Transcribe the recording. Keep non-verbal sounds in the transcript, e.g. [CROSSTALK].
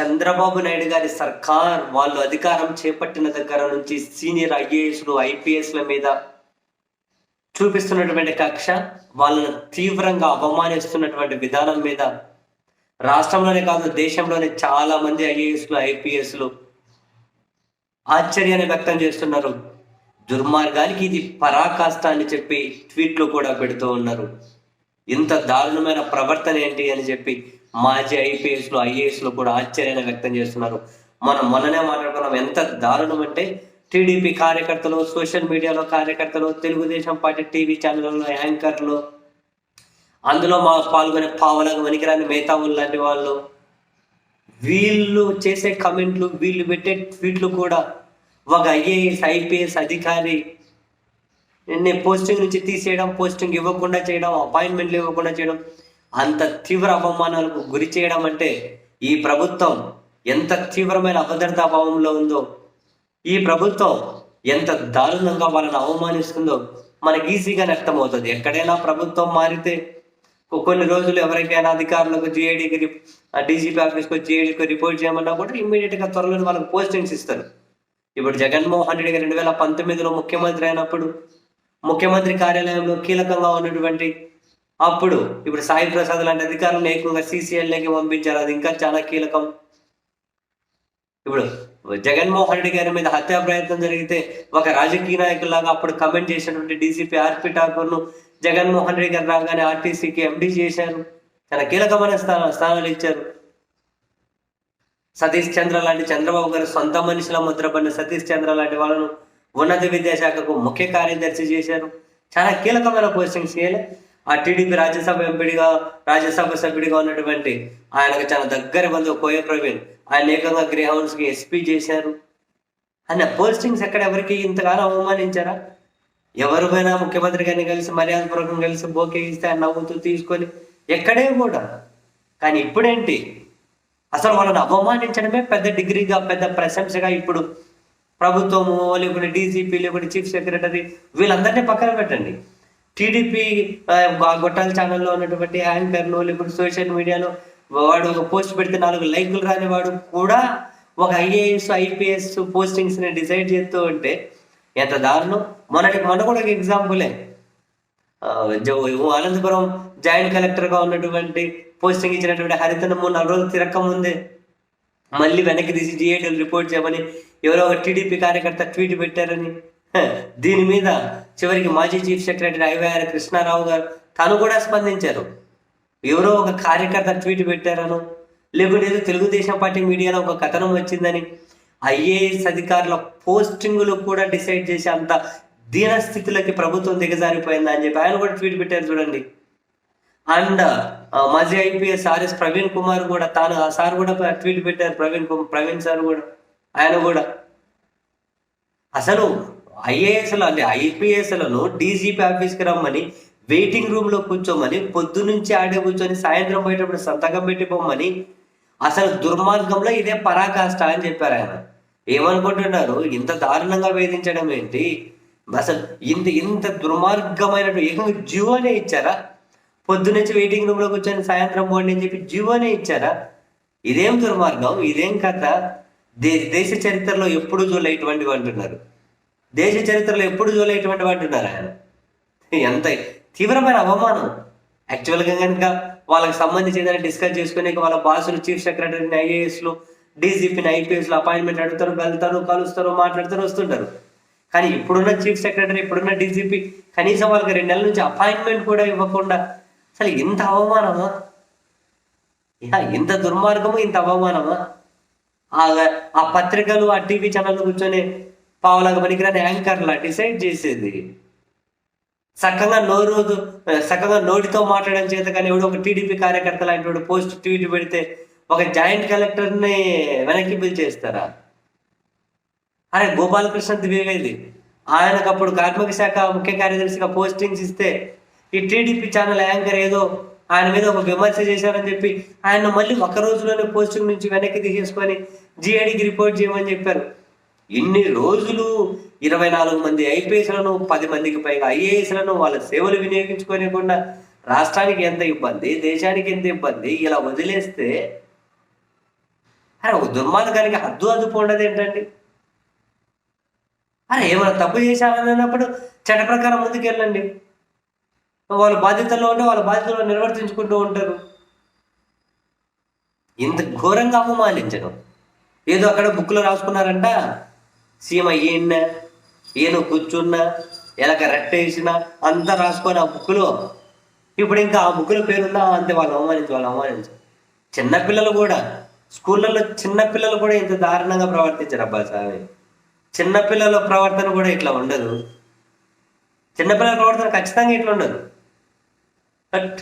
చంద్రబాబు నాయుడు గారి సర్కార్ వాళ్ళు అధికారం చేపట్టిన దగ్గర నుంచి సీనియర్ ఐఏఎస్లు ఐపీఎస్ల మీద చూపిస్తున్నటువంటి కక్ష వాళ్ళను తీవ్రంగా అవమానిస్తున్నటువంటి విధానం మీద రాష్ట్రంలోనే కాదు దేశంలోనే చాలా మంది ఐఏఎస్లు ఐపీఎస్లు ఆశ్చర్యాన్ని వ్యక్తం చేస్తున్నారు. దుర్మార్గానికి ఇది పరాకాష్ట అని చెప్పి ట్వీట్లు కూడా పెడుతూ ఉన్నారు. ఇంత దారుణమైన ప్రవర్తన ఏంటి అని చెప్పి మాజీ ఐపీఎస్లు ఐఏఎస్లు కూడా ఆశ్చర్యాన్ని వ్యక్తం చేస్తున్నారు. మనం మొన్ననే మాట్లాడుకున్నాం ఎంత దారుణం అంటే టీడీపీ కార్యకర్తలు సోషల్ మీడియాలో కార్యకర్తలు తెలుగుదేశం పార్టీ టీవీ ఛానళ్ళలో యాంకర్లు అందులో మా పాల్గొనే పావలకు వనికిరాని మేతావులు లాంటి వాళ్ళు వీళ్ళు చేసే కమెంట్లు వీళ్ళు పెట్టే ట్వీట్లు కూడా ఒక ఐఏఎస్ ఐపీఎస్ అధికారి పోస్టింగ్ నుంచి తీసేయడం పోస్టింగ్ ఇవ్వకుండా చేయడం అపాయింట్మెంట్లు ఇవ్వకుండా చేయడం అంత తీవ్ర అవమానాలకు గురి చేయడం అంటే ఈ ప్రభుత్వం ఎంత తీవ్రమైన అభద్రతా భావంలో ఉందో ఈ ప్రభుత్వం ఎంత దారుణంగా వాళ్ళని అవమానిస్తుందో మనకి ఈజీగానే అర్థమవుతుంది. ఎక్కడైనా ప్రభుత్వం మారితే కొన్ని రోజులు ఎవరికైనా అధికారులకు జిఐడికి డీజీపీ ఆఫీస్కి జిఐడికి రిపోర్ట్ చేయమన్నా కూడా ఇమ్మీడియట్గా త్వరలో వాళ్ళకి పోస్టింగ్స్ ఇస్తారు ఇప్పుడు జగన్మోహన్ రెడ్డి గారు రెండు వేల పంతొమ్మిదిలో ముఖ్యమంత్రి అయినప్పుడు ముఖ్యమంత్రి కార్యాలయంలో కీలకంగా ఉన్నటువంటి అప్పుడు ఇప్పుడు సాయి ప్రసాద్ లాంటి అధికారులను ఏకంగా సీసీఎల్ఏకి పంపించారు. అది ఇంకా చాలా కీలకం. ఇప్పుడు జగన్మోహన్ రెడ్డి గారి మీద హత్యా ప్రయత్నం జరిగితే ఒక రాజకీయ నాయకులాగా అప్పుడు కమెంట్ చేసినటువంటి డీసీపీ ఆర్పి ఠాకూర్ను జగన్మోహన్ రెడ్డి గారు రాగానే ఆర్టీసీకి ఎండీ చేశారు. చాలా కీలకమైన స్థాన స్థానాలు ఇచ్చారు. సతీష్ చంద్ర లాంటి చంద్రబాబు గారు సొంత మనుషుల ముద్రపడిన సతీష్ చంద్ర లాంటి వాళ్ళను ఉన్నత విద్యాశాఖకు ముఖ్య కార్యదర్శి చేశారు. చాలా కీలకమైన పోస్టింగ్స్ చేయలే ఆ టీడీపీ రాజ్యసభ ఎంపీడిగా రాజ్యసభ సభ్యుడిగా ఉన్నటువంటి ఆయనకు చాలా దగ్గర బంధువు కోయ ప్రవీణ్. ఆయన ఏకంగా గ్రే హౌన్స్ ఎస్పీ చేశారు. అన్న పోస్టింగ్స్ ఎక్కడ ఎవరికి ఇంతకాలం అవమానించారా? ఎవరు పోయినా ముఖ్యమంత్రి గారిని కలిసి మర్యాదపూర్వకంగా కలిసి బోకే ఇస్తే ఆయన నవ్వుతూ తీసుకొని ఎక్కడే కూడా. కానీ ఇప్పుడేంటి? అసలు వాళ్ళని అవమానించడమే పెద్ద డిగ్రీగా పెద్ద ప్రశంసగా ఇప్పుడు ప్రభుత్వము లేకుంటే డీజీపీ లేకుంటే చీఫ్ సెక్రటరీ వీళ్ళందరినీ పక్కన పెట్టండి. టీడీపీ గొట్టాల ఛానల్లో ఉన్నటువంటి యాంకర్లు ఇప్పుడు సోషల్ మీడియాలో వాడు ఒక పోస్ట్ పెడితే నాలుగు లైకులు రానివాడు కూడా ఒక ఐఏఎస్ ఐపీఎస్ పోస్టింగ్స్ని డిసైడ్ చేస్తూ ఉంటే ఎంత దారుణం. మొన్నటి మొన్న కూడా ఒక ఎగ్జాంపులే. జో- అనంతపురం జాయింట్ కలెక్టర్గా ఉన్నటువంటి పోస్టింగ్ ఇచ్చినటువంటి హరితనము మూడు నాలుగు రోజులు తిరక్క ముందే మళ్ళీ వెనక్కి తీసి జిఏడీలు రిపోర్ట్ చేయమని ఎవరో ఒక టీడీపీ కార్యకర్త ట్వీట్ పెట్టారని [LAUGHS] దీని మీద చివరికి మాజీ చీఫ్ సెక్రటరీ ఐవైఆర్ కృష్ణారావు గారు తను కూడా స్పందించారు. ఎవరో ఒక కార్యకర్త ట్వీట్ పెట్టారను. లేకుంటే ఏదో తెలుగుదేశం పార్టీ మీడియాలో ఒక కథనం వచ్చిందని ఐఏఎస్ అధికారుల పోస్టింగులు కూడా డిసైడ్ చేసే అంత దీనస్థితులకి ప్రభుత్వం దిగజారిపోయిందా అని చెప్పి ఆయన కూడా ట్వీట్ పెట్టారు చూడండి. అండ్ మాజీ ఐపీఎస్ ఆర్ఎస్ ప్రవీణ్ కుమార్ కూడా తాను ఆ సార్ కూడా ట్వీట్ పెట్టారు ప్రవీణ్ కుమార్ ప్రవీణ్ సార్ కూడా ఆయన కూడా. అసలు ఐఏఎస్లు అంటే ఐపీఎస్లను డీజీపీ ఆఫీస్కి రమ్మని వెయిటింగ్ రూమ్లో కూర్చోమని పొద్దు నుంచి ఆడే కూర్చొని సాయంత్రం పోయేటప్పుడు సంతకం పెట్టిపోమని అసలు దుర్మార్గంలో ఇదే పరాకాష్ట అని చెప్పారు ఆయన. ఏమనుకుంటున్నారు? ఇంత దారుణంగా వేధించడం ఏంటి? అసలు ఇంత ఇంత దుర్మార్గమైన ఏకంగా జీవోనే ఇచ్చారా? పొద్దు నుంచి వెయిటింగ్ రూమ్లో కూర్చొని సాయంత్రం పోండి అని చెప్పి జీవోనే ఇచ్చారా? ఇదేం దుర్మార్గం? ఇదేం కథ? దేశ చరిత్రలో ఎప్పుడు చూడలే ఇటువంటివి అంటున్నారు. దేశ చరిత్రలో ఎప్పుడు చూడలేటువంటి వాటి ఉన్నారు ఆయన. ఎంత తీవ్రమైన అవమానం. యాక్చువల్గా కనుక వాళ్ళకి సంబంధించి ఏదైనా డిస్కస్ చేసుకునే వాళ్ళ బాసులు చీఫ్ సెక్రటరీని ఐఏఎస్లు డీజీపీని ఐపీఎస్లు అపాయింట్మెంట్ అడుగుతారు వెళ్తారు కలుస్తారు మాట్లాడతారు వస్తుంటారు. కానీ ఇప్పుడున్న చీఫ్ సెక్రటరీ ఇప్పుడున్న డీజీపీ కనీసం వాళ్ళకి రెండు నెలల నుంచి అపాయింట్మెంట్ కూడా ఇవ్వకుండా అసలు ఇంత అవమానమా? యా, ఇంత దుర్మార్గము ఇంత అవమానమా? ఆ పత్రికలు ఆ టీవీ ఛానల్ కూర్చొని పావులకు పనికిరాని యాంకర్లా డిసైడ్ చేసేది. చక్కగా నోరు చక్కగా నోటితో మాట్లాడడం చేత కానీ ఎవడో ఒక టీడీపీ కార్యకర్త లాంటి పోస్ట్ ట్వీట్ పెడితే ఒక జాయింట్ కలెక్టర్ని వెనక్కి వెనక్కి పిలిచేస్తారా? అరే గోపాలకృష్ణ ద్వివేది ఆయనకు అప్పుడు కార్మిక శాఖ ముఖ్య కార్యదర్శిగా పోస్టింగ్స్ ఇస్తే ఈ టీడీపీ ఛానల్ యాంకర్ ఏదో ఆయన మీద ఒక విమర్శ చేశారని చెప్పి ఆయన మళ్ళీ ఒక రోజులోనే పోస్టింగ్ నుంచి వెనక్కి తీసేసుకొని జిఐడికి రిపోర్ట్ చేయమని చెప్పారు. ఇన్ని రోజులు ఇరవై నాలుగు మంది ఐపీఎస్లను పది మందికి పైగా ఐఏఎస్లను వాళ్ళ సేవలు వినియోగించుకోనికుండా రాష్ట్రానికి ఎంత ఇబ్బంది దేశానికి ఎంత ఇబ్బంది ఇలా వదిలేస్తే అరే ఒక దుర్మార్గానికి హద్దు అదుపు ఉండదు ఏంటండి? అరే ఏమైనా తప్పు చేశారని అన్నప్పుడు చట్ట ప్రకారం ముందుకు వెళ్ళండి. వాళ్ళ బాధ్యతల్లో ఉంటే వాళ్ళ బాధ్యతలు నిర్వర్తించుకుంటూ ఉంటారు. ఇంత ఘోరంగా అవమానించడం ఏదో అక్కడ బుక్లో రాసుకున్నారంట సీమ ఈయన ఈయన కూర్చున్నా ఎలాగ రెట్టేసిన అంతా రాసుకొని ఆ బుక్లో ఇప్పుడు ఇంకా ఆ బుక్లో పేరుందా అంతే వాళ్ళు అవమానించు వాళ్ళు అవమానించు. చిన్నపిల్లలు కూడా స్కూళ్ళల్లో చిన్నపిల్లలు కూడా ఇంత దారుణంగా ప్రవర్తించారు అబ్బా స్వామి చిన్నపిల్లల ప్రవర్తన కూడా ఇట్లా ఉండదు. చిన్నపిల్లల ప్రవర్తన ఖచ్చితంగా ఇట్లా ఉండదు. బట్